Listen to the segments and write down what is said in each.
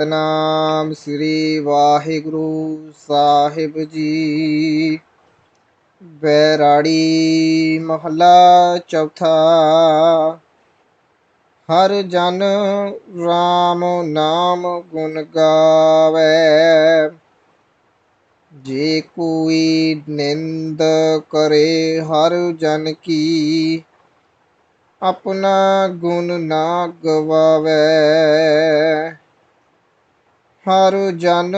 ਸਤਨਾਮ ਸ੍ਰੀ ਵਾਹਿਗੁਰੂ ਸਾਹਿਬ ਜੀ। ਬੈਰਾੜੀ ਮਹੱਲਾ ਚੌਥਾ। ਹਰ ਜਨ RAM ਨਾਮ ਗੁਣ ਗਾਵੇ। ਜੇ ਕੋਈ ਨਿੰਦ ਕਰੇ ਹਰ ਜਨ ਕੀ, ਆਪਣਾ ਗੁਣ ਨਾ ਗਵਾਵੇ। ਹਰ ਜਨ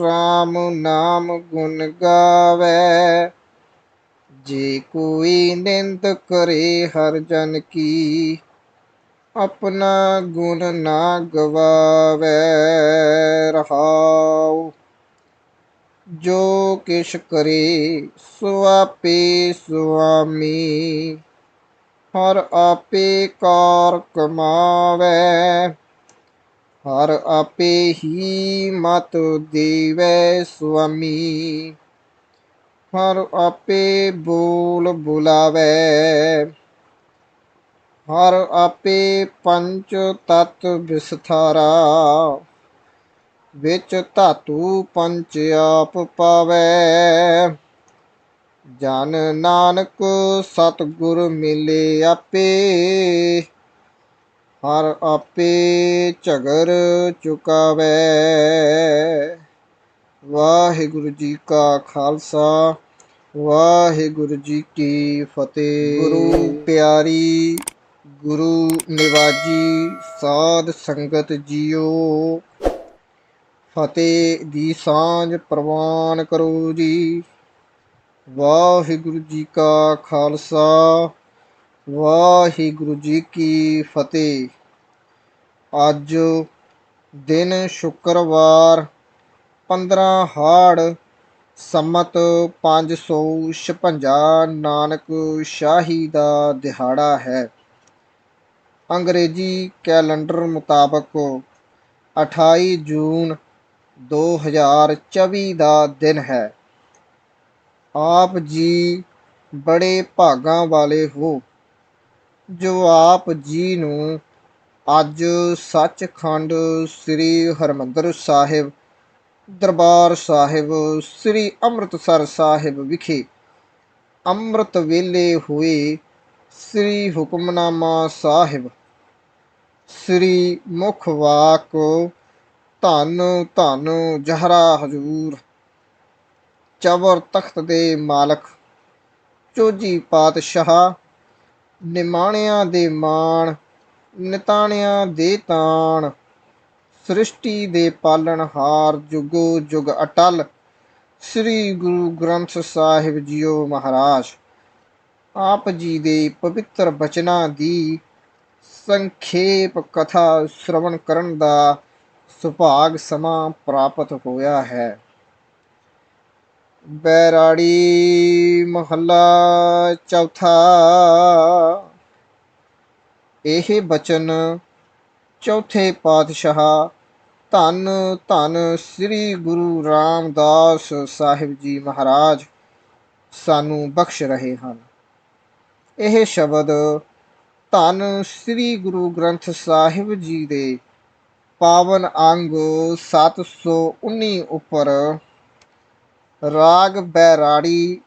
RAM ਨਾਮ ਗੁਣ ਗਾਵੇ। ਜੇ ਕੋਈ ਨਿੰਦ ਕਰੇ ਹਰ ਜਨ ਕੀ, ਆਪਣਾ ਗੁਣ ਨਾ ਗਵਾਵੇ। ਰਹਾਉ, ਜੋ ਕਿਛ ਕਰੇ ਸੋ ਆਪੇ ਸੁਆਮੀ, ਹਰ ਆਪੇ ਕਾਰ ਕਮਾਵੇ। ਹਰ ਆਪੇ ਹੀ ਮਤ ਦੇਵੈ ਸੁਆਮੀ। ਹਰ ਆਪੇ ਬੋਲ ਬੁਲਾਵੇ। ਹਰ ਆਪੇ ਪੰਚ ਤਤ ਵਿਸਥਾਰਾ। ਵਿੱਚ ਧਾਤੂ ਪੰਚ ਆਪ ਪਾਵੇ। ਜਨ ਨਾਨਕ ਸਤਿਗੁਰ ਮਿਲੇ ਆਪੇ। ਹਰ ਆਪੇ ਝਗਰ ਚੁਕਾਵੇ। ਵਾਹਿਗੁਰੂ ਜੀ ਕਾ ਖਾਲਸਾ ਵਾਹਿਗੁਰੂ ਜੀ ਕੀ ਫਤਿਹ। ਗੁਰੂ ਪਿਆਰੀ ਗੁਰੂ ਨਿਵਾਜੀ ਸਾਧ ਸੰਗਤ ਜੀਓ। ਫਤਿਹ ਦੀ ਸਾਂਝ ਪ੍ਰਵਾਨ ਕਰੋ ਜੀ। ਵਾਹਿਗੁਰੂ ਜੀ ਕਾ ਖਾਲਸਾ ਵਾਹਿਗੁਰੂ ਜੀ ਕੀ ਫਤਿਹ। ਅੱਜ ਦਿਨ ਸ਼ੁੱਕਰਵਾਰ 15 ਹਾੜ, ਸੰਮਤ 556 ਨਾਨਕ ਸ਼ਾਹੀ ਦਾ ਦਿਹਾੜਾ ਹੈ। ਅੰਗਰੇਜ਼ੀ ਕੈਲੰਡਰ ਮੁਤਾਬਕ 28 ਜੂਨ 2024 ਦਾ ਦਿਨ ਹੈ। ਆਪ ਜੀ ਬੜੇ ਭਾਗਾਂ ਵਾਲੇ ਹੋ। ਜੋ ਆਪ ਜੀ ਨੂੰ ਅੱਜ ਸੱਚਖੰਡ ਸ੍ਰੀ ਹਰਮੰਦਰ ਸਾਹਿਬ ਦਰਬਾਰ ਸਾਹਿਬ, ਸ੍ਰੀ ਅੰਮ੍ਰਿਤਸਰ ਸਾਹਿਬ ਵਿਖੇ ਅੰਮ੍ਰਿਤ ਵੇਲੇ ਹੋਏ ਸ੍ਰੀ ਹੁਕਮਨਾਮਾ ਸਾਹਿਬ, ਸ੍ਰੀ ਮੁਖ ਵਾਕ ਧੰਨ ਧੰਨ ਜਹਰਾ ਹਜੂਰ, ਚਵਰ ਤਖਤ ਦੇ ਮਾਲਕ, ਚੋਜੀ ਪਾਤਸ਼ਾਹ ਨਿਮਾਣਿਆਂ ਦੇ ਮਾਣ, ਨਿਤਾਣਿਆਂ ਦੇ ਤਾਣ, ਸ੍ਰਿਸ਼ਟੀ ਦੇ ਪਾਲਣਹਾਰ ਜੁਗੋ ਜੁਗ ਅਟਲ। ਸ੍ਰੀ ਗੁਰੂ ਗ੍ਰੰਥ ਸਾਹਿਬ ਜੀਓ ਮਹਾਰਾਜ, ਆਪ ਜੀ ਦੇ ਪਵਿੱਤਰ ਬਚਨਾਂ ਦੀ ਸੰਖੇਪ ਕਥਾ ਸ਼੍ਰਵਣ ਕਰਨ ਦਾ ਸੁਭਾਗ ਸਮਾਂ ਪ੍ਰਾਪਤ ਹੋਇਆ ਹੈ। ਬੈਰਾੜੀ ਮਹੱਲਾ ਚੌਥਾ। ਇਹ ਬਚਨ ਚੌਥੇ ਪਾਤਸ਼ਾਹ ਧੰਨ ਧੰਨ ਸ੍ਰੀ ਗੁਰੂ ਰਾਮਦਾਸ ਸਾਹਿਬ ਜੀ ਮਹਾਰਾਜ ਸਾਨੂੰ ਬਖਸ਼ ਰਹੇ ਹਨ। ਇਹ ਸ਼ਬਦ ਧੰਨ ਸ੍ਰੀ ਗੁਰੂ ਗ੍ਰੰਥ ਸਾਹਿਬ ਜੀ ਦੇ ਪਾਵਨ ਅੰਗ 719 ਉੱਪਰ ਰਾਗ ਬੈਰਾੜੀ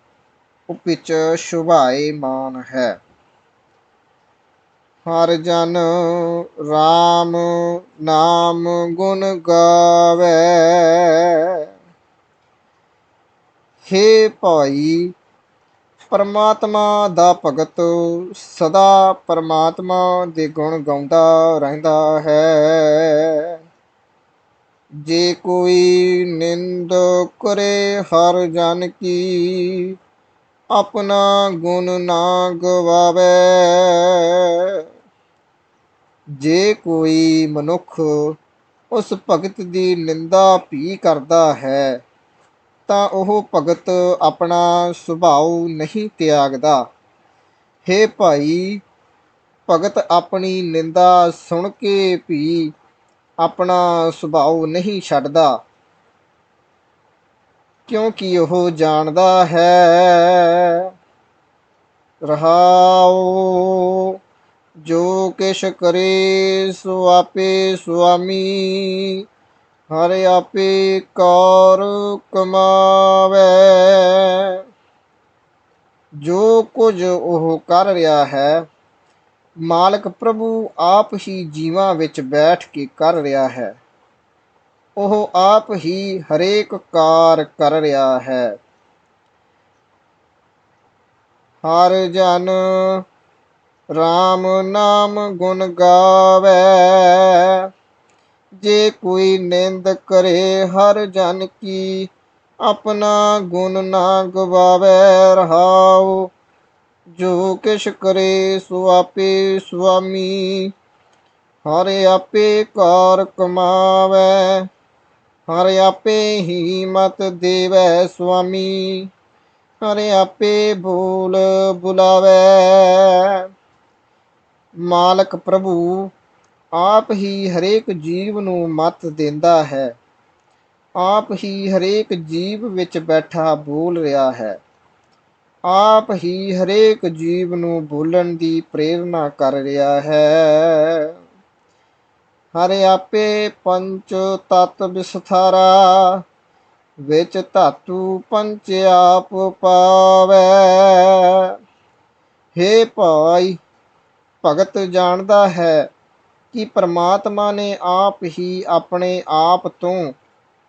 ਉਪਿਚ ਸ਼ੁਭਾਏ ਮਾਨ ਹੈ। ਹਰ ਜਨ RAM ਨਾਮ ਗੁਣ ਗਾਵੇ। ਹੇ ਭਾਈ, ਪਰਮਾਤਮਾ ਦਾ ਭਗਤ ਸਦਾ ਪਰਮਾਤਮਾ ਦੇ ਗੁਣ ਗਾਉਂਦਾ ਰਹਿੰਦਾ ਹੈ। ਜੇ ਕੋਈ ਨਿੰਦ ਕਰੇ ਹਰ ਜਨ ਕੀ, ਆਪਣਾ ਗੁਣ ਨਾ ਗਵਾਵੇ। ਜੇ ਕੋਈ ਮਨੁੱਖ ਉਸ ਭਗਤ ਦੀ ਨਿੰਦਾ ਭੀ ਕਰਦਾ ਹੈ, ਤਾਂ ਉਹ ਭਗਤ ਆਪਣਾ ਸੁਭਾਅ ਨਹੀਂ ਤਿਆਗਦਾ। ਹੇ ਭਾਈ, ਭਗਤ ਆਪਣੀ ਨਿੰਦਾ ਸੁਣ ਕੇ ਭੀ ਆਪਣਾ ਸੁਭਾਅ ਨਹੀਂ ਛੱਡਦਾ। ਕਿਉਂਕਿ ਉਹ ਜਾਣਦਾ ਹੈ ਰਹਾਉ ਜੋ ਕਿਛ ਕਰੇ ਸੋ ਆਪੇ ਸੁਆਮੀ, ਹਰ ਆਪੇ ਕਾਰ ਕਮਾਵੇ। ਜੋ ਕੁਝ ਉਹ ਕਰ ਰਿਹਾ ਹੈ ਮਾਲਕ ਪ੍ਰਭੂ ਆਪ ਹੀ ਜੀਵਾਂ ਵਿੱਚ ਬੈਠ ਕੇ ਕਰ ਰਿਹਾ ਹੈ। ਉਹ ਆਪ ਹੀ ਹਰੇਕ ਕਾਰ ਕਰ ਰਿਹਾ ਹੈ। ਹਰ ਜਨ RAM ਨਾਮ ਗੁਣ ਗਾਵੇ। ਜੇ ਕੋਈ ਨਿੰਦ ਕਰੇ, ਹਰ ਜਨ ਕੀ ਆਪਣਾ ਗੁਣ ਨਾ ਗਵਾਵੇ। ਰਹਾਓ ਜੋ ਕਿਛ ਕਰੇ ਸੋ ਆਪੇ ਸੁਆਮੀ, ਹਰ ਆਪੇ ਕਾਰ ਕਮਾਵੇ, ਹਰ ਆਪੇ ਹੀ ਮਤ ਦੇਵੈ ਸੁਆਮੀ, ਹਰ ਆਪੇ ਬੋਲ ਬੁਲਾਵੇ। ਮਾਲਕ ਪ੍ਰਭੂ, ਆਪ ਹੀ ਹਰੇਕ ਜੀਵ ਨੂੰ ਮਤ ਦਿੰਦਾ ਹੈ। ਆਪ ਹੀ ਹਰੇਕ ਜੀਵ ਵਿੱਚ ਬੈਠਾ ਬੋਲ ਰਿਹਾ ਹੈ। ਆਪ ਹੀ ਹਰੇਕ ਜੀਵ ਨੂੰ ਬੋਲਣ ਦੀ ਪ੍ਰੇਰਣਾ ਕਰ ਰਿਹਾ ਹੈ। ਹਰ ਆਪੇ ਪੰਚ ਤਤ ਵਿਸਥਾਰਾ, ਵਿੱਚ ਧਾਤੂ ਪੰਚ ਆਪ ਪਾਵੇ। ਹੇ ਭਾਈ, ਭਗਤ ਜਾਣਦਾ ਹੈ ਕਿ ਪ੍ਰਮਾਤਮਾ ਨੇ ਆਪ ਹੀ ਆਪਣੇ ਆਪ ਤੋਂ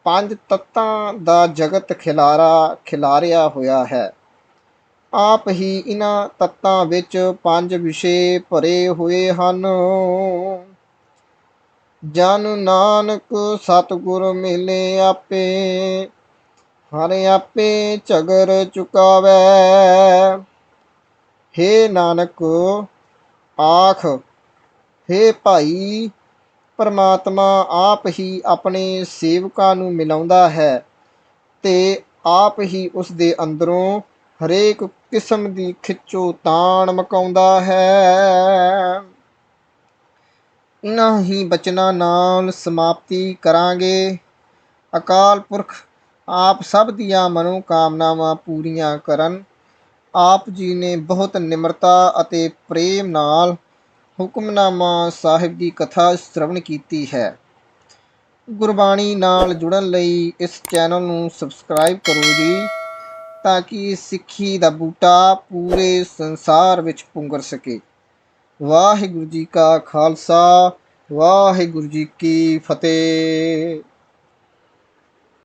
ਪੰਜ ਤੱਤਾਂ ਦਾ ਜਗਤ ਖਿਲਾਰਾ ਖਿਲਾਰਿਆ ਹੋਇਆ ਹੈ। ਆਪ ਹੀ ਇਹਨਾਂ ਤੱਤਾਂ ਵਿੱਚ ਪੰਜ ਵਿਸ਼ੇ ਭਰੇ ਹੋਏ ਹਨ। ਜਨ ਨਾਨਕ ਸਤਿਗੁਰ ਮਿਲੇ ਆਪੇ, ਹਰ ਆਪੇ ਝਗਰ ਚੁਕਾਵੇ। ਹੇ ਨਾਨਕ, ਆਖ, ਹੇ ਭਾਈ, ਪਰਮਾਤਮਾ ਆਪ ਹੀ ਆਪਣੇ ਸੇਵਕਾਂ ਨੂੰ ਮਿਲਾਉਂਦਾ ਹੈ ਤੇ ਆਪ ਹੀ ਉਸ ਦੇ ਅੰਦਰੋਂ ਹਰੇਕ ਕਿਸਮ ਦੀ ਖਿੱਚੋ ਤਾਣ ਮਕਾਉਂਦਾ ਹੈ। ਇਨ੍ਹਾਂ ਹੀ ਬਚਨਾਂ ਨਾਲ ਸਮਾਪਤੀ ਕਰਾਂਗੇ। ਅਕਾਲ ਪੁਰਖ, ਆਪ ਸਭ ਦੀਆਂ ਮਨੋ ਕਾਮਨਾਵਾਂ ਪੂਰੀਆਂ ਕਰਨ। ਆਪ ਜੀ ਨੇ ਬਹੁਤ ਨਿਮਰਤਾ ਅਤੇ ਪ੍ਰੇਮ ਨਾਲ ਹੁਕਮਨਾਮਾ ਸਾਹਿਬ ਦੀ ਕਥਾ ਸ਼੍ਰਵਣ ਕੀਤੀ ਹੈ। ਗੁਰਬਾਣੀ ਨਾਲ ਜੁੜਨ ਲਈ ਇਸ ਚੈਨਲ ਨੂੰ ਸਬਸਕ੍ਰਾਈਬ ਕਰੋ ਜੀ। ਤਾਂ ਕਿ ਸਿੱਖੀ ਦਾ ਬੂਟਾ ਪੂਰੇ ਸੰਸਾਰ ਵਿੱਚ ਪੁੰਗਰ ਸਕੇ। ਵਾਹਿਗੁਰੂ ਜੀ ਕਾ ਖਾਲਸਾ, ਵਾਹਿਗੁਰੂ ਜੀ ਕੀ ਫਤਿਹ।